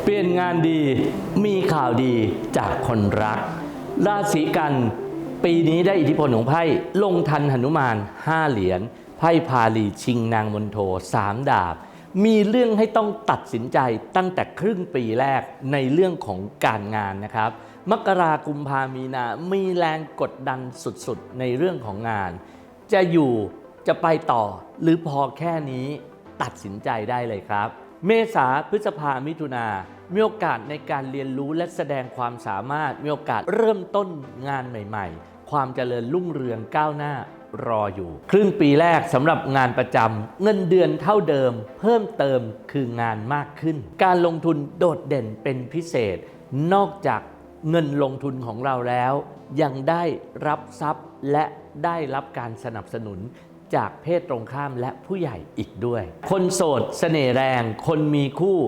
เปลี่ยนงานดีมีข่าวดีจากคนรัก ราศีกันปีนี้ได้อิทธิพลของไพ่ลงทันหนุมาน5เหรียญไพ่พาลีชิงนางมนโทสามดาบ มีเรื่องให้ต้องตัดสินใจตั้งแต่ครึ่งปีแรกในเรื่องของการงานนะครับ มกรากุมภามีนา มีแรงกดดันสุดๆ ในเรื่องของงาน จะอยู่จะไปต่อหรือพอแค่นี้ตัดสินใจได้เลยครับ เมษาพฤษภามิถุนา มีโอกาสในการเรียนรู้และแสดงความสามารถ มีโอกาสเริ่มต้นงานใหม่ ๆ ความเจริญรุ่งเรืองก้าวหน้ารออยู่ ครึ่งปีแรกสำหรับงานประจำเงินเดือนเท่าเดิม เพิ่มเติมคืองานมากขึ้น การลงทุนโดดเด่นเป็นพิเศษ นอกจากเงินลงทุนของเราแล้ว ยังได้รับทรัพย์และได้รับการสนับสนุน จากเพศตรงข้ามและผู้ใหญ่อีกด้วย คนโสดเสน่ห์แรง คนมีคู่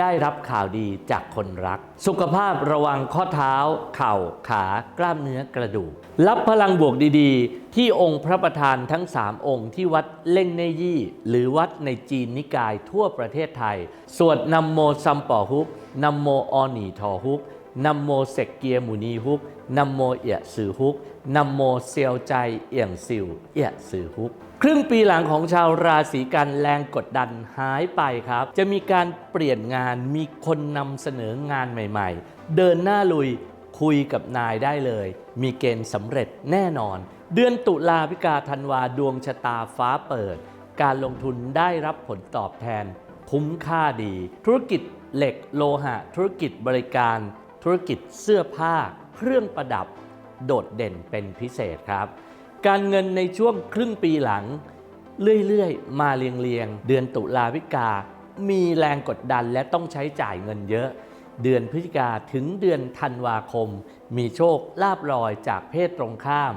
ได้รับข่าวดีจากคนรัก สุขภาพระวังข้อเท้า เข่า ขากล้ามเนื้อกระดูก รับพลังบวกดีๆ ที่องค์พระประธานทั้ง 3 องค์ที่วัดเล่งเนยี่ หรือวัดในจีนนิกายทั่วประเทศไทย สวดนำโมซัมปอฮุกนำโมออนีทอฮุก นัมโมเสกเกียหมูนีฮุกนัมโมเอียสือฮุกนัมโมเซียวใจเอี่ยงซิวเอียสือฮุก ครึ่งปีหลังของชาวราศีกันแรงกดดันหายไปครับ จะมีการเปลี่ยนงานมีคนนำเสนองานใหม่ๆ เดินหน้าลุยคุยกับนายได้เลย มีเกณฑ์สำเร็จแน่นอน เดือนตุลาพิกาธันวาดวงชะตาฟ้าเปิด การลงทุนได้รับผลตอบแทน คุ้มค่าดี ธุรกิจเหล็กโลหะ ธุรกิจบริการ ธุรกิจเสื้อผ้าเครื่องประดับโดดเด่นเป็นพิเศษครับ การเงินในช่วงครึ่งปีหลัง เรื่อยๆ มาเรียงๆ เดือนตุลาพิกา มีแรงกดดันและต้องใช้จ่ายเงินเยอะ เดือนพฤศจิกาถึงเดือนธันวาคม มีโชคลาบลอยจากเพศตรงข้าม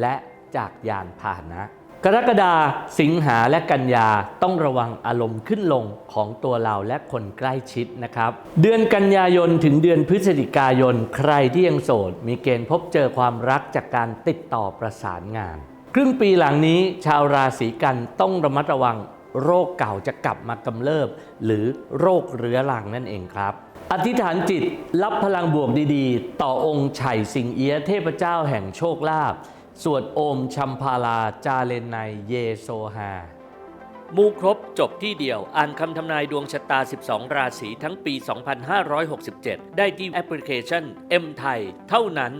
และจากยานพาหนะ กรกฎาสิงหาและกันยาต้องระวังอารมณ์ขึ้นลงของตัวเราและคนใกล้ชิดนะครับ เดือนกันยายนถึงเดือนพฤศจิกายน ใครที่ยังโสด มีเกณฑ์พบเจอความรักจากการติดต่อประสานงาน ครึ่งปีหลังนี้ชาวราศีกันต้องระมัดระวังโรคเก่าจะกลับมากำเริบ หรือโรคเรื้อรังนั่นเองครับอธิษฐานจิตรับพลังบวกดีๆ ต่อองค์ไฉสิงเอียเทพเจ้าแห่งโชคลาภ สวดโอมชัมพาลาจาเลนไนเยโซฮามูครบจบที่เดียว อ่านคำทำนายดวงชะตา 12 ราศีทั้งปี 2567 ได้ที่แอปพลิเคชัน M ไทยเท่านั้น